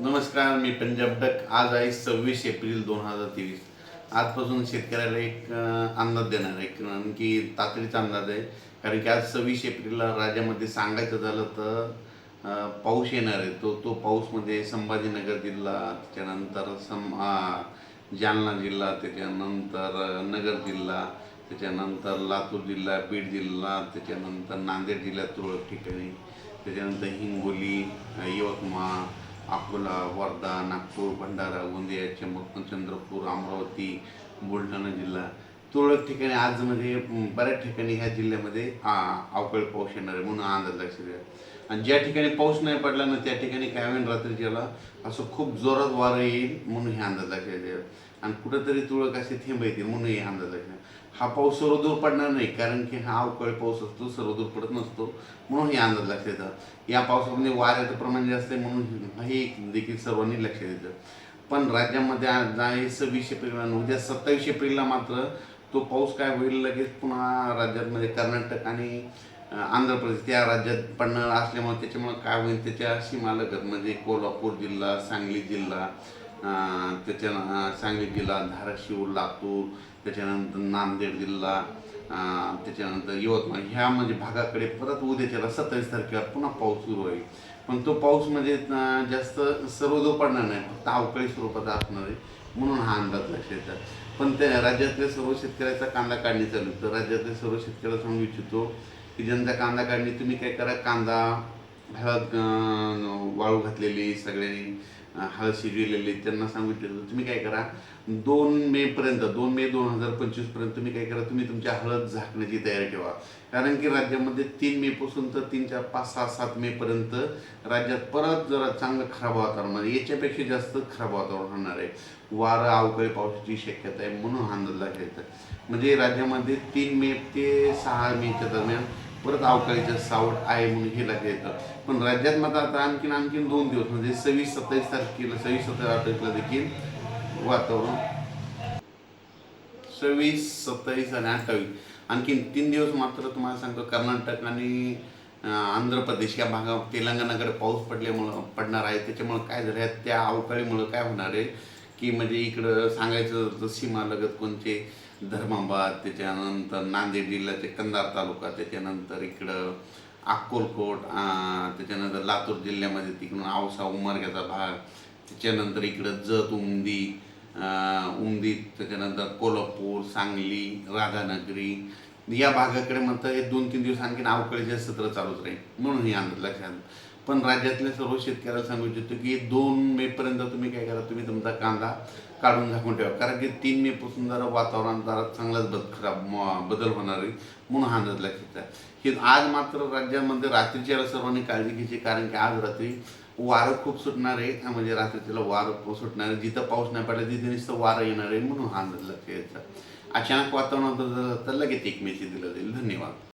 नमस्कार मी पंजाब डक. आज आहे सव्वीस एप्रिल दोन हजार तेवीस. आजपासून शेतकऱ्याला एक अंदाज देणार आहे. कारण की तातडीचा अंदाज आहे. कारण की आज सव्वीस एप्रिलला राज्यामध्ये सांगायचं झालं तर पाऊस येणार आहे. तो तो पाऊसमध्ये संभाजीनगर जिल्हा त्याच्यानंतर सम जालना जिल्हा त्याच्यानंतर नगर जिल्हा त्याच्यानंतर लातूर जिल्हा बीड जिल्हा त्याच्यानंतर नांदेड जिल्ह्यात तुरळक ठिकाणी त्याच्यानंतर हिंगोली यवतमाळ अकोला वर्धा नागपूर भंडारा गोंदिया चंबक चंद्रपूर अमरावती बुलढाणा जिल्हा. तुरळक ठिकाणी आज म्हणजे बऱ्याच ठिकाणी ह्या जिल्ह्यामध्ये अवकाळी पाऊस येणार आहे म्हणून हा अंदाज लक्षात घ्या. आणि ज्या ठिकाणी पाऊस नाही पडला ना त्या ठिकाणी काय होईल? रात्रीच्याला असं खूप जोरात वारं येईल म्हणून हे अंदाज लक्षात घ्या. आणि कुठंतरी तुळक असे थेंब येते म्हणूनही अंदाज लक्षात हा पाऊस सर्वदूर पडणार नाही कारण की हा अवकाळी पाऊस असतो सर्वदूर पडत नसतो म्हणून हे अंदाज लक्षात येतं. या पावसामध्ये वाऱ्याचं प्रमाण जास्त आहे म्हणून हे देखील सर्वांनी लक्षात येतं पण राज्यामध्ये आहे सव्वीस एप्रिलला उद्या म्हणजे सत्तावीस एप्रिलला मात्र तो पाऊस काय होईल लगेच पुन्हा राज्यामध्ये कर्नाटक आणि आंध्र प्रदेश त्या राज्यात पडणार असल्यामुळे त्याच्यामुळे काय होईल त्याच्या सीमालगत म्हणजे कोल्हापूर जिल्हा सांगली जिल्हा त्याच्या सांगली जिल्हा धाराशिव लातूर त्याच्यानंतर नांदेड जिल्हा त्याच्यानंतर यवतमाळ ह्या म्हणजे भागाकडे परत उद्याच्याला सत्तावीस तारखेला पुन्हा पाऊस सुरू होईल पण तो पाऊस म्हणजे जास्त सर्वजो पडणार नाही फक्त अवकाळी स्वरूपाचा असणार आहे म्हणून हा अंदाज लक्षात पण त्या राज्यातल्या सर्व शेतकऱ्याचा कांदा काढणी चालू तर राज्यातल्या सर्व शेतकऱ्याला सांगू इच्छितो की ज्यांचा कांदा काढणी तुम्ही काय करा कांदा हळद वाळू घातलेली सगळ्यांनी हळद शिजविलेली त्यांना सांगू तुम्ही काय करा दोन मे पर्यंत दोन मे दोन हजार पंचवीसपर्यंत तुम्ही काय करा तुम्ही तुमच्या हळद झाकण्याची तयारी ठेवा. कारण की राज्यामध्ये तीन मे पासून तर तीन चार पाच सहा सात मे पर्यंत राज्यात परत जरा चांगलं खराब वातावरण म्हणजे याच्यापेक्षा जास्त खराब वातावरण होणार आहे. वारं अवकाळी पावसाची शक्यता आहे म्हणून हा अंदाज लागला म्हणजे राज्यामध्ये तीन मे ते सहा मेच्या दरम्यान परत अवकाळीचं सावट आहे म्हणून हे लक्षात येतं. पण राज्यात मात्र आता आणखीन आणखीन दोन दिवस म्हणजे सव्वीस सत्तावीस तारखेला सव्वीस सत्तावीस अठ्ठावीसला देखील वातावरण सव्वीस सत्तावीस आणि अठ्ठावीस. आणखीन तीन दिवस मात्र तुम्हाला सांगतो कर्नाटक आणि आंध्र प्रदेश या भागात तेलंगणाकडे पाऊस पडल्यामुळं पडणार आहे. त्याच्यामुळं काय झालं आहे त्या अवकाळीमुळं काय होणार आहे? की म्हणजे इकडं सांगायचं सीमा लगत कोणते धर्माबाद त्याच्यानंतर नांदेड जिल्ह्याचे कंधार तालुका त्याच्यानंतर इकडं अक्कोलकोट त्याच्यानंतर लातूर जिल्ह्यामध्ये तिकडून आवसा उमरग्याचा भाग त्याच्यानंतर इकडं जत उमदी उमदी त्याच्यानंतर कोल्हापूर सांगली राधानगरी या भागाकडे म्हणतं हे दोन तीन दिवस आणखीन अवकाळीचे सत्र चालूच राहील म्हणून हे अंदाज लक्षात पण राज्यातल्या सर्व शेतकऱ्याला सांगू इच्छितो की दोन मे पर्यंत तुम्ही काय करा तुम्ही तुमचा कांदा काढून झाकून ठेवा. कारण की तीन मे पासून जरा वातावरण जरा चांगलाच बद खराब बदल होणार आहे म्हणून हा अंदाज लक्षात आहे की आज मात्र राज्यामध्ये रात्रीच्या सर्वांनी काळजी घ्यायची कारण की आज रात्री वारं खूप सुटणार आहे. म्हणजे रात्रीला वारं सुटणार आहे. जिथं पाऊस नाही पडला तिथे नुसतं वारं येणार आहे म्हणून हा अंदाज लक्षात यायचा अचानक वातावरण बदललं तर लगेच एक मेसेज दिला जाईल. धन्यवाद.